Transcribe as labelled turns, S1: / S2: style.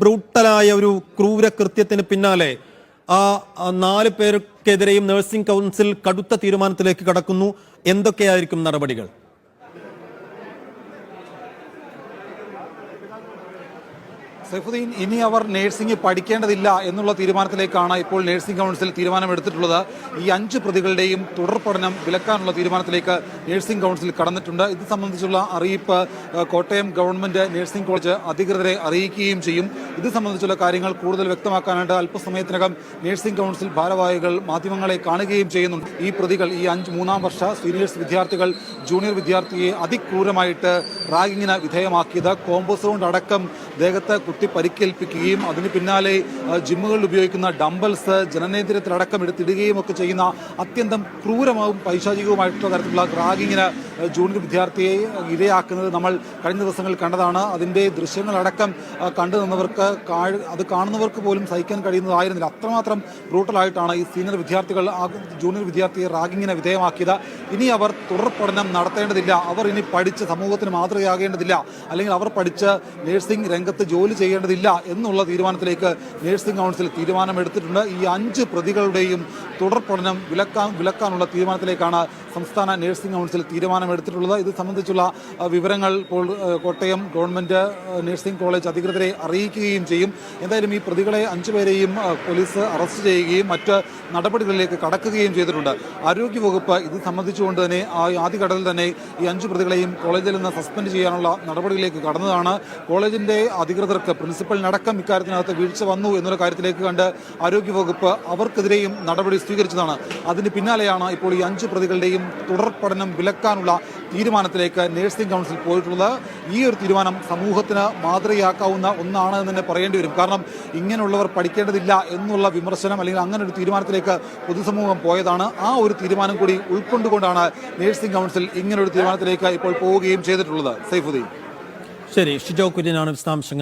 S1: ബ്രൂട്ടലായ ഒരു ക്രൂര കൃത്യത്തിന് പിന്നാലെ ആ നാല് പേർക്കെതിരെയും നഴ്സിംഗ് കൗൺസിൽ കടുത്ത തീരുമാനത്തിലേക്ക് കടക്കുന്നു. എന്തൊക്കെയായിരിക്കും നടപടികൾ?
S2: സൈഫുദ്ദീൻ ഇനി അവർ നഴ്സിംഗ് പഠിക്കേണ്ടതില്ല എന്നുള്ള തീരുമാനത്തിലേക്കാണ് ഇപ്പോൾ നഴ്സിംഗ് കൗൺസിൽ തീരുമാനമെടുത്തിട്ടുള്ളത്. ഈ അഞ്ച് പ്രതികളുടെയും തുടർ പഠനം വിലക്കാനുള്ള തീരുമാനത്തിലേക്ക് നഴ്സിംഗ് കൗൺസിൽ കടന്നിട്ടുണ്ട്. ഇത് സംബന്ധിച്ചുള്ള അറിയിപ്പ് കോട്ടയം ഗവൺമെന്റ് നഴ്സിംഗ് കോളേജ് അധികൃതരെ അറിയിക്കുകയും ചെയ്യും. ഇത് സംബന്ധിച്ചുള്ള കാര്യങ്ങൾ കൂടുതൽ വ്യക്തമാക്കാനായിട്ട് അല്പസമയത്തിനകം നഴ്സിംഗ് കൗൺസിൽ ഭാരവാഹികൾ മാധ്യമങ്ങളെ കാണുകയും ചെയ്യുന്നുണ്ട്. ഈ പ്രതികൾ ഈ അഞ്ച് മൂന്നാം വർഷ സീനിയേഴ്സ് വിദ്യാർത്ഥികൾ ജൂനിയർ വിദ്യാർത്ഥിയെ അതിക്രൂരമായിട്ട് റാഗിങ്ങിന് വിധേയമാക്കിയത്. കോമ്പോസൗണ്ട് അടക്കം ദേഹത്ത് കുത്തി പരിക്കേൽപ്പിക്കുകയും അതിന് പിന്നാലെ ജിമ്മുകളിൽ ഉപയോഗിക്കുന്ന ഡംബൽസ് ജനനേന്ദ്രിയത്തിലടക്കം എടുത്തിടുകയും ഒക്കെ ചെയ്യുന്ന അത്യന്തം ക്രൂരമാവും പൈശാചികവുമായിട്ടുള്ള തരത്തിലുള്ള റാഗിങ്ങിന് ജൂനിയർ വിദ്യാർത്ഥിയെ ഇരയാക്കുന്നത് നമ്മൾ കഴിഞ്ഞ ദിവസങ്ങളിൽ കണ്ടതാണ്. അതിന്റെ ദൃശ്യങ്ങളടക്കം കണ്ടു നിന്നവർക്ക് അത് കാണുന്നവർക്ക് പോലും സഹിക്കാൻ കഴിയുന്നതായിരുന്നില്ല. അത്രമാത്രം ബ്രൂട്ടലായിട്ടാണ് ഈ സീനിയർ വിദ്യാർത്ഥികൾ ജൂനിയർ വിദ്യാർത്ഥിയെ റാഗിങ്ങിന് വിധേയമാക്കിയത്. ഇനി അവർ തുടർ പഠനം നടത്തേണ്ടതില്ല. അവർ ഇനി പഠിച്ച് സമൂഹത്തിന് മാതൃകയാകേണ്ടതില്ല. അല്ലെങ്കിൽ അവർ പഠിച്ച് നഴ്സിംഗ് രംഗത്ത് ജോലി ചെയ്യേണ്ടതില്ല എന്നുള്ള തീരുമാനത്തിലേക്ക് നഴ്സിംഗ് കൗൺസിൽ തീരുമാനമെടുത്തിട്ടുണ്ട്. ഈ അഞ്ച് പ്രതികളുടെയും തുടർ പഠനം വിലക്കാൻ വിലക്കാനുള്ള തീരുമാനത്തിലേക്കാണ് സംസ്ഥാന നഴ്സിംഗ് കൗൺസിൽ തീരുമാനമെടുത്തിട്ടുള്ളത് ഇത് സംബന്ധിച്ചുള്ള വിവരങ്ങൾ ഇപ്പോൾ കോട്ടയം ഗവൺമെന്റ് നഴ്സിംഗ് കോളേജ് അധികൃതരെ അറിയിക്കുകയും ചെയ്യും. എന്തായാലും ഈ പ്രതികളെ അഞ്ചുപേരെയും പേരെയും പോലീസ് അറസ്റ്റ് ചെയ്യുകയും മറ്റ് നടപടികളിലേക്ക് കടക്കുകയും ചെയ്തിട്ടുണ്ട്. ആരോഗ്യവകുപ്പ് ഇത് സംബന്ധിച്ചുകൊണ്ട് തന്നെ ആ ആദ്യഘട്ടത്തിൽ തന്നെ ഈ അഞ്ച് പ്രതികളെയും കോളേജിൽ നിന്ന് സസ്പെൻഡ് ചെയ്യാനുള്ള നടപടിയിലേക്ക് കടന്നതാണ്. കോളേജിന്റെ അധികൃതർക്ക് പ്രിൻസിപ്പലിനടക്കം ഇക്കാര്യത്തിനകത്ത് വീഴ്ച വന്നു എന്നൊരു കാര്യത്തിലേക്ക് കണ്ട് ആരോഗ്യവകുപ്പ് അവർക്കെതിരെയും നടപടി സ്വീകരിച്ചതാണ്. അതിന് പിന്നാലെയാണ് ഇപ്പോൾ ഈ അഞ്ച് പ്രതികളുടെയും തുടർ പഠനം വിലക്കാനുള്ള തീരുമാനത്തിലേക്ക് നഴ്സിംഗ് കൗൺസിൽ പോയിട്ടുള്ളത്. ഈ ഒരു തീരുമാനം സമൂഹത്തിന് മാതൃകയാക്കാവുന്ന ഒന്നാണ് എന്ന് തന്നെ പറയേണ്ടി വരും. കാരണം ഇങ്ങനെയുള്ളവർ പഠിക്കേണ്ടതില്ല എന്നുള്ള വിമർശനം അല്ലെങ്കിൽ അങ്ങനെ ഒരു തീരുമാനത്തിലേക്ക് പൊതുസമൂഹം പോയതാണ്. ആ ഒരു തീരുമാനം കൂടി ഉൾക്കൊണ്ടുകൊണ്ടാണ് നഴ്സിംഗ് കൗൺസിൽ ഇങ്ങനൊരു തീരുമാനത്തിലേക്ക് ഇപ്പോൾ പോവുകയും ചെയ്തിട്ടുള്ളത്. സൈഫുദ്ദീൻ.
S1: ശരി ഷിജോ കുര്യനാണ് വിശദാംശങ്ങൾ